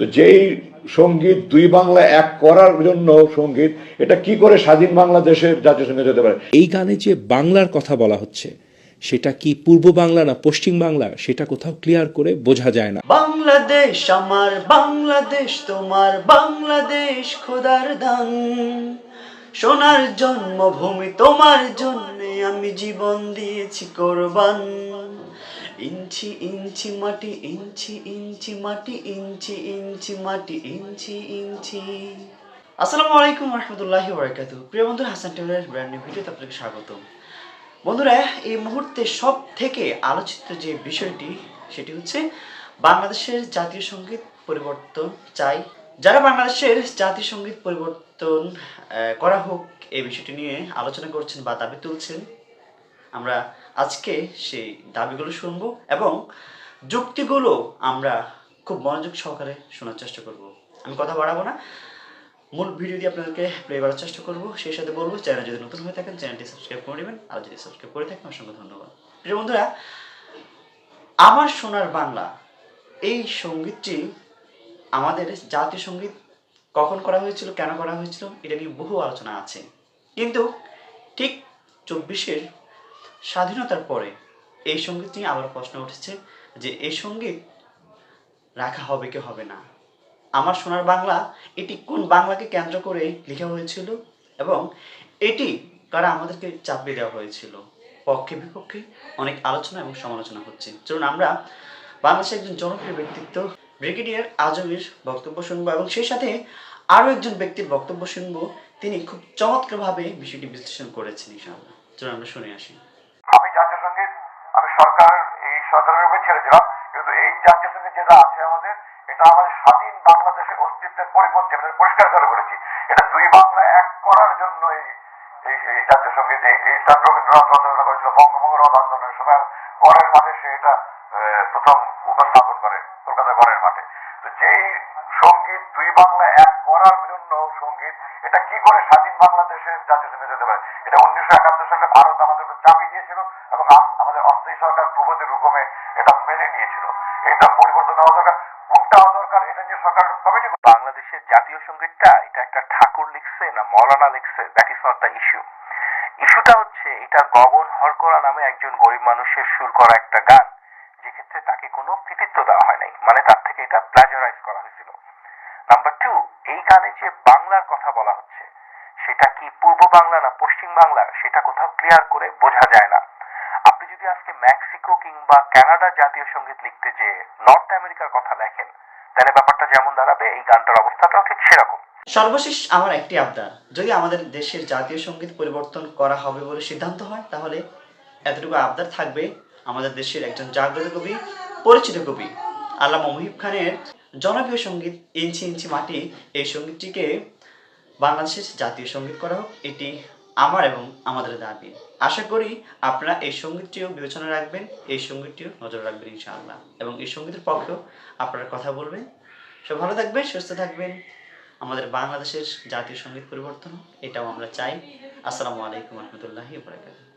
তো যেই সংগীত দুই বাংলা এক করার জন্য সংগীত এটা কি করে স্বাধীন বাংলাদেশের জাতীয় সংগীত হতে পারে? এই গানে যে বাংলার কথা বলা হচ্ছে সেটা কি পূর্ব বাংলা না পশ্চিম বাংলা সেটা কোথাও ক্লিয়ার করে বোঝা যায় না। বাংলাদেশ আমার বাংলাদেশ তোমার বাংলাদেশ খোদার দান। সোনার জন্মভূমি তোমার জন্য আমি জীবন দিয়েছি কোরবান। ইঞ্চি ইঞ্চি মাটি, ইঞ্চি ইঞ্চি মাটি, ইঞ্চি ইঞ্চি মাটি, ইঞ্চি ইঞ্চি। আসসালামু আলাইকুম রহমতুল্লাহি বরকাতু প্রিয় বন্ধু হাসান টেলার ব্র্যান্ড নিউ ভিডিওতে আপনাকে স্বাগত বন্ধুরা, এই মুহূর্তে সব থেকে আলোচিত যে বিষয়টি, সেটি হচ্ছে বাংলাদেশের জাতীয় সংগীত পরিবর্তন চাই। যারা বাংলাদেশের জাতীয় সংগীত পরিবর্তন করা হোক, এই বিষয়টি নিয়ে আলোচনা করছেন বা দাবি তুলছেন, আমরা আজকে সেই দাবিগুলো শুনব এবং যুক্তিগুলো আমরা খুব মনোযোগ সহকারে শোনার চেষ্টা করব। আমি কথা বাড়াবো না। মূল ভিডিও দিয়ে আপনাদেরকে প্লে করার চেষ্টা করব। সেই সাথে বলব চ্যানেল যদি নতুন হয়ে থাকেন চ্যানেলটি সাবস্ক্রাইব করে নেবেন। আর যদি সাবস্ক্রাইব করে থাকেন, অসংখ্য ধন্যবাদ। প্রিয় বন্ধুরা, আমার সোনার বাংলা, এই সঙ্গীতটি আমাদের জাতীয় সংগীত কখন করা হয়েছিল, কেন করা হয়েছিল, এটা নিয়ে বহু আলোচনা আছে। কিন্তু ঠিক চব্বিশের স্বাধীনতার পরে এই সংগীত নিয়ে আবার প্রশ্ন উঠেছে যে এই সংগীত রাখা হবে কি হবে না? আমার সোনার বাংলা, এটি কোন বাংলাকে কেন্দ্র করে লেখা হয়েছিল এবং এটি কারা আমাদেরকে চাপিয়ে দেওয়া হয়েছিল? পক্ষে বিপক্ষে অনেক আলোচনা এবং সমালোচনা হচ্ছে। চলুন আমরা বাংলাদেশের একজন জনপ্রিয় ব্যক্তিত্ব, ব্রিগেডিয়ার আজমের বক্তব্য শুনব এবং সেই সাথে আরও একজন ব্যক্তির বক্তব্য শুনব। তিনি খুব চমৎকারভাবে বিষয়টি বিশ্লেষণ করেছেন, ইনশাআল্লাহ। চলুন আমরা শুনে আসি আমি জাতীয় সংগীত আমি সরকার এই সরকারের উপরে ছেড়ে দিলাম কিন্তু এই জাতীয় সংগীত যেটা আছে আমাদের, এটা আমাদের স্বাধীন বাংলাদেশের অস্তিত্বের পরিপন্থী আমরা পরিষ্কার করে বলেছি, এটা দুই বাংলা এক করার জন্য এই জাতীয় সংগীত, এই এইটা রবীন্দ্রনাথ রচনা করেছিল বঙ্গভঙ্গ রথ আন্দোলনের সময় গড়ের মাঠে সে এটা প্রথম উপস্থাপন করে কলকাতা গড়ের মাঠে। তো যেই সংগীত দুই বাংলা এক করার জন্য সংগীত, এটা কি করে স্বাধীন বাংলাদেশের জাতীয় সংগীত হতে পারে? এটা উনিশশো দিয়েছিল এবং আমাদের অস্থায়ী সরকার প্রগতির হুকুমে এটা মেনে নিয়েছিল। এটা পরিবর্তন হওয়া দরকার কোনটা হওয়া দরকার, এটা নিয়ে সরকার কমিটি বাংলাদেশের জাতীয় সঙ্গীতটা, এটা একটা ঠাকুর লিখছে না মৌলানা লিখছে? That is not the issue ইস্যুটা হচ্ছে, এটা গগন হরকরা নামে একজন গরিব মানুষের সুর করা একটা গান যে ক্ষেত্রে তাকে কোনো কৃতিত্ব দেওয়া হয় নাই। মানে তার থেকে এটা প্লাজারাইজ করা হয়েছিল। নাম্বার টু এই গানে যে বাংলার কথা বলা হচ্ছে কি পূর্ব বাংলা না পশ্চিম বাংলা সেটা কোথাও ক্লিয়ার করে বোঝা যায় না। আপনি যদি আজকে মেক্সিকো কিংবা কানাডা জাতীয় সংগীত লিখতে যে নর্থ আমেরিকার কথা লেখেন, তাহলে ব্যাপারটা যেমন দাঁড়াবে, এই গানটার অবস্থাটাও ঠিক সেরকম। সর্বশেষ আমার একটি আবদার, যদি আমাদের দেশের জাতীয় সংগীত পরিবর্তন করা হবে বলে সিদ্ধান্ত হয়, তাহলে এতটুকু আবদার থাকবে আমাদের দেশের একজন জাগ্রত কবি, পরিচিত কবি, আল্লামা মুহিব খানের জনপ্রিয় সংগীত ইঞ্চি ইঞ্চি মাটি, এই সঙ্গীতটিকে বাংলাদেশের জাতীয় সংগীত করা হোক, এটি আমার এবং আমাদের দাবি। আশা করি আপনারা এই সঙ্গীতটিও বিবেচনা রাখবেন, এই সঙ্গীতটিও নজর রাখবেন ইনশাআল্লাহ। এবং এই সঙ্গীতের পক্ষেও আপনারা কথা বলবেন। সব ভালো থাকবেন, সুস্থ থাকবেন। আমাদের বাংলাদেশের জাতীয় সংগীত পরিবর্তন এটাও আমরা চাই। আসসালামু আলাইকুম রহমতুল্লাহি বারাকাতুহু।